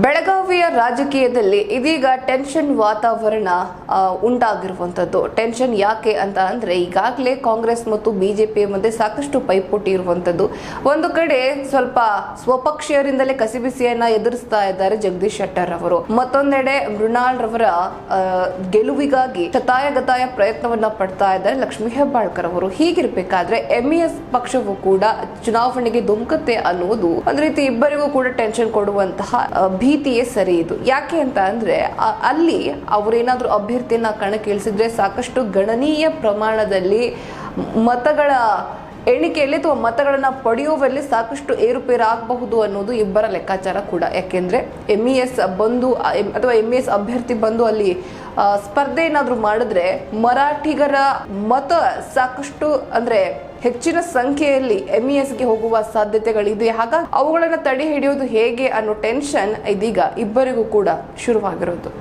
ಬೆಳಗಾವಿಯ ರಾಜಕೀಯದಲ್ಲಿ ಇದೀಗ ಟೆನ್ಷನ್ ವಾತಾವರಣ ಉಂಟಾಗಿರುವಂಥದ್ದು. ಟೆನ್ಷನ್ ಯಾಕೆ ಅಂತ ಅಂದರೆ ಈಗಾಗಲೇ ಕಾಂಗ್ರೆಸ್ ಮತ್ತು ಬಿಜೆಪಿ ಮಧ್ಯೆ ಸಾಕಷ್ಟು ಪೈಪೋಟಿ ಇರುವಂಥದ್ದು. ಒಂದು ಕಡೆ ಸ್ವಲ್ಪ ಸ್ವಪಕ್ಷೀಯರಿಂದಲೇ ಕಸಿಬಿಸಿಯನ್ನ ಎದುರಿಸ್ತಾ ಇದ್ದಾರೆ ಜಗದೀಶ್ ಶೆಟ್ಟರ್ ಅವರು. ಮತ್ತೊಂದೆಡೆ ಮೃಣಾಲ್ ರವರ ಗೆಲುವಿಗಾಗಿ ಶತಾಯಗತಾಯ ಪ್ರಯತ್ನವನ್ನ ಪಡ್ತಾ ಇದ್ದಾರೆ ಲಕ್ಷ್ಮೀ ಹೆಬ್ಬಾಳ್ಕರ್ ಅವರು. ಹೀಗಿರ್ಬೇಕಾದ್ರೆ ಎಂಇಎಸ್ ಪಕ್ಷವು ಕೂಡ ಚುನಾವಣೆಗೆ ಧುಮುಕುತ್ತೆ ಅನ್ನುವುದು ಒಂದು ರೀತಿ ಇಬ್ಬರಿಗೂ ಕೂಡ ಟೆನ್ಷನ್ ಕೊಡುವಂತಹ ಭೀತಿಯೇ ಸರಿ ಇದು. ಯಾಕೆ ಅಂತ ಅಂದರೆ ಅಲ್ಲಿ ಅಲ್ಲಿ ಅಭ್ಯರ್ಥಿನ ಕಣಕ್ಕೆ ಇಳಿಸಿದ್ರೆ ಸಾಕಷ್ಟು ಗಣನೀಯ ಪ್ರಮಾಣದಲ್ಲಿ ಮತಗಳ ಎಣಿಕೆಯಲ್ಲಿ ಅಥವಾ ಮತಗಳನ್ನು ಪಡೆಯುವಲ್ಲಿ ಸಾಕಷ್ಟು ಏರುಪೇರಾಗಬಹುದು ಅನ್ನೋದು ಇಬ್ಬರ ಲೆಕ್ಕಾಚಾರ ಕೂಡ. ಯಾಕೆಂದರೆ ಎಂ ಇ ಎಸ್ ಬಂದು ಅಥವಾ ಎಂ ಇ ಎಸ್ ಅಭ್ಯರ್ಥಿ ಬಂದು ಅಲ್ಲಿ ಸ್ಪರ್ಧೆ ಏನಾದರೂ ಮಾಡಿದ್ರೆ ಮರಾಠಿಗರ ಮತ ಸಾಕಷ್ಟು ಅಂದ್ರೆ ಹೆಚ್ಚಿನ ಸಂಖ್ಯೆಯಲ್ಲಿ ಎಂ ಇ ಎಸ್ಗೆ ಹೋಗುವ ಸಾಧ್ಯತೆಗಳಿದೆ. ಹಾಗಾಗಿ ಅವುಗಳನ್ನು ತಡೆ ಹಿಡಿಯೋದು ಹೇಗೆ ಅನ್ನೋ ಟೆನ್ಷನ್ ಇದೀಗ ಇಬ್ಬರಿಗೂ ಕೂಡ ಶುರುವಾಗಿರೋದು.